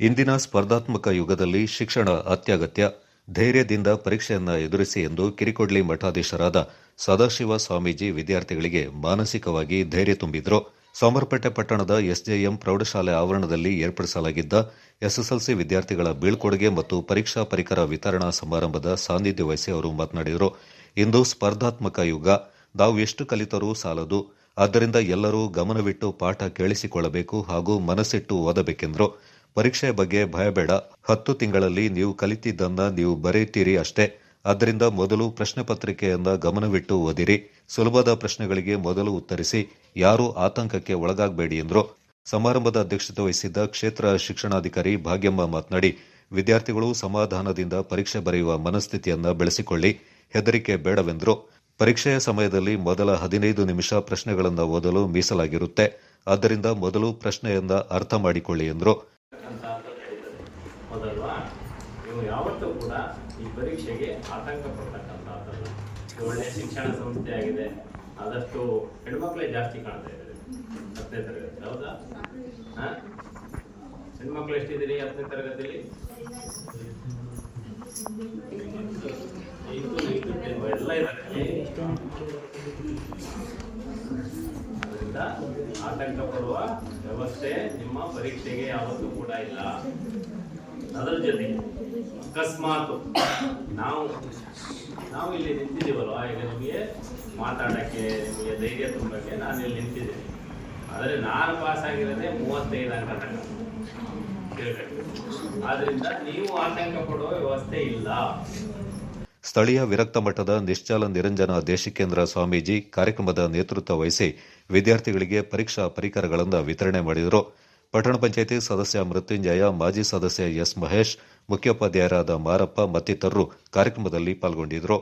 ಇಂದಿನ ಸ್ಪರ್ಧಾತ್ಮಕ ಯುಗದಲ್ಲಿ ಶಿಕ್ಷಣ ಅತ್ಯಗತ್ಯ, ಧೈರ್ಯದಿಂದ ಪರೀಕ್ಷೆಯನ್ನು ಎದುರಿಸಿ ಎಂದು ಕಿರಿಕೊಡ್ಲಿ ಮಠಾಧೀಶರಾದ ಸದಾಶಿವ ಸ್ವಾಮೀಜಿ ವಿದ್ಯಾರ್ಥಿಗಳಿಗೆ ಮಾನಸಿಕವಾಗಿ ಧೈರ್ಯ ತುಂಬಿದ್ರು. ಸೋಮರಪೇಟೆ ಪಟ್ಟಣದ ಎಸ್ಜೆಎಂ ಪ್ರೌಢಶಾಲೆ ಆವರಣದಲ್ಲಿ ಏರ್ಪಡಿಸಲಾಗಿದ್ದ ಎಸ್ಎಸ್ಎಲ್ಸಿ ವಿದ್ಯಾರ್ಥಿಗಳ ಬೀಳ್ಕೊಡುಗೆ ಮತ್ತು ಪರೀಕ್ಷಾ ಪರಿಕರ ವಿತರಣಾ ಸಮಾರಂಭದ ಸಾನ್ನಿಧ್ಯ ವಹಿಸಿ ಅವರು ಮಾತನಾಡಿದರು. ಇಂದು ಸ್ಪರ್ಧಾತ್ಮಕ ಯುಗ, ನಾವು ಎಷ್ಟು ಕಲಿತರೂ ಸಾಲದು, ಆದ್ದರಿಂದ ಎಲ್ಲರೂ ಗಮನವಿಟ್ಟು ಪಾಠ ಕೇಳಿಸಿಕೊಳ್ಳಬೇಕು ಹಾಗೂ ಮನಸ್ಸಿಟ್ಟು ಓದಬೇಕೆಂದರು. ಪರೀಕ್ಷೆಯ ಬಗ್ಗೆ ಭಯಬೇಡ ಹತ್ತು ತಿಂಗಳಲ್ಲಿ ನೀವು ಕಲಿತಿದ್ದನ್ನ ನೀವು ಬರೆಯುತ್ತೀರಿ ಅಷ್ಟೇ. ಆದ್ದರಿಂದ ಮೊದಲು ಪ್ರಶ್ನೆ ಪತ್ರಿಕೆಯನ್ನ ಗಮನವಿಟ್ಟು ಓದಿರಿ. ಸುಲಭದ ಪ್ರಶ್ನೆಗಳಿಗೆ ಮೊದಲು ಉತ್ತರಿಸಿ, ಯಾರೂ ಆತಂಕಕ್ಕೆ ಒಳಗಾಗಬೇಡಿ ಎಂದರು. ಸಮಾರಂಭದ ಅಧ್ಯಕ್ಷತೆ ವಹಿಸಿದ್ದ ಕ್ಷೇತ್ರ ಶಿಕ್ಷಣಾಧಿಕಾರಿ ಭಾಗ್ಯಮ್ಮ ಮಾತನಾಡಿ, ವಿದ್ಯಾರ್ಥಿಗಳು ಸಮಾಧಾನದಿಂದ ಪರೀಕ್ಷೆ ಬರೆಯುವ ಮನಸ್ಥಿತಿಯನ್ನ ಬೆಳೆಸಿಕೊಳ್ಳಿ. ಹೆದರಿಕೆ ಬೇಡವೆಂದರು. ಪರೀಕ್ಷೆಯ ಸಮಯದಲ್ಲಿ ಮೊದಲ ಹದಿನೈದು ನಿಮಿಷ ಪ್ರಶ್ನೆಗಳನ್ನು ಓದಲು ಮೀಸಲಾಗಿರುತ್ತೆ. ಆದ್ದರಿಂದ ಮೊದಲು ಪ್ರಶ್ನೆಯನ್ನ ಅರ್ಥ ಮಾಡಿಕೊಳ್ಳಿ ಎಂದರು ಹೌದಲ್ವಾ ನೀವು ಯಾವತ್ತೂ ಕೂಡ ಈ ಪರೀಕ್ಷೆಗೆ ಆತಂಕ. ಪಡ್ತಕ್ಕಂಥದ್ದಲ್ಲ ಒಳ್ಳೆಯ ಒಳ್ಳೆ ಶಿಕ್ಷಣ ಸಂಸ್ಥೆ ಆಗಿದೆ. ಆದಷ್ಟು ಹೆಣ್ಮಕ್ಳೇ ಜಾಸ್ತಿ ಕಾಣ್ತಾ ಇದ್ದಾರೆ. ಹತ್ತನೇ ತರಗತಿ, ಹೌದಾ? ಹಾಂ? ಹೆಣ್ಮಕ್ಳು ಎಷ್ಟಿದ್ದೀರಿ ಹತ್ತನೇ ತರಗತಿಯಲ್ಲಿ? ಎಲ್ಲ ಇದ್ದಾರೆ. ಅದರಿಂದ ಆತಂಕ ಪಡುವ ವ್ಯವಸ್ಥೆ ನಿಮ್ಮ ಪರೀಕ್ಷೆಗೆ ಯಾವತ್ತೂ ಕೂಡ ಇಲ್ಲ. ಅದರ ಜೊತೆ ಅಕಸ್ಮಾತ್ ನಾವು ನಾವು ಇಲ್ಲಿ ನಿಂತಿದ್ದೀವಲ್ಲ, ಈಗ ನಿಮಗೆ ಮಾತಾಡೋಕ್ಕೆ, ನಿಮಗೆ ಧೈರ್ಯ ತುಂಬಕ್ಕೆ ನಾನು ಇಲ್ಲಿ ನಿಂತಿದ್ದೀನಿ. ಆದರೆ ನಾನು ಪಾಸ್ ಆಗಿರೋದೇ ಮೂವತ್ತೈದು ಅಂಕ. ಆದ್ರಿಂದ ನೀವು ಆತಂಕ ಪಡುವ ವ್ಯವಸ್ಥೆ ಇಲ್ಲ. ಸ್ಥಳೀಯ ವಿರಕ್ತ ಮಠದ ನಿಶ್ಚಲ ನಿರಂಜನ ದೇಶಿಕೇಂದ್ರ ಸ್ವಾಮೀಜಿ ಕಾರ್ಯಕ್ರಮದ ನೇತೃತ್ವ ವಹಿಸಿ ವಿದ್ಯಾರ್ಥಿಗಳಿಗೆ ಪರೀಕ್ಷಾ ಪರಿಕರಗಳನ್ನು ವಿತರಣೆ ಮಾಡಿದರು. ಪಟ್ಟಣ ಪಂಚಾಯಿತಿ ಸದಸ್ಯ ಮೃತ್ಯುಂಜಯ ಮಾಜಿ ಸದಸ್ಯ ಎಸ್ ಮಹೇಶ್ ಮುಖ್ಯೋಪಾಧ್ಯಾಯರಾದ ಮಾರಪ್ಪ ಮತ್ತಿತರರು ಕಾರ್ಯಕ್ರಮದಲ್ಲಿ ಪಾಲ್ಗೊಂಡಿದ್ದರು.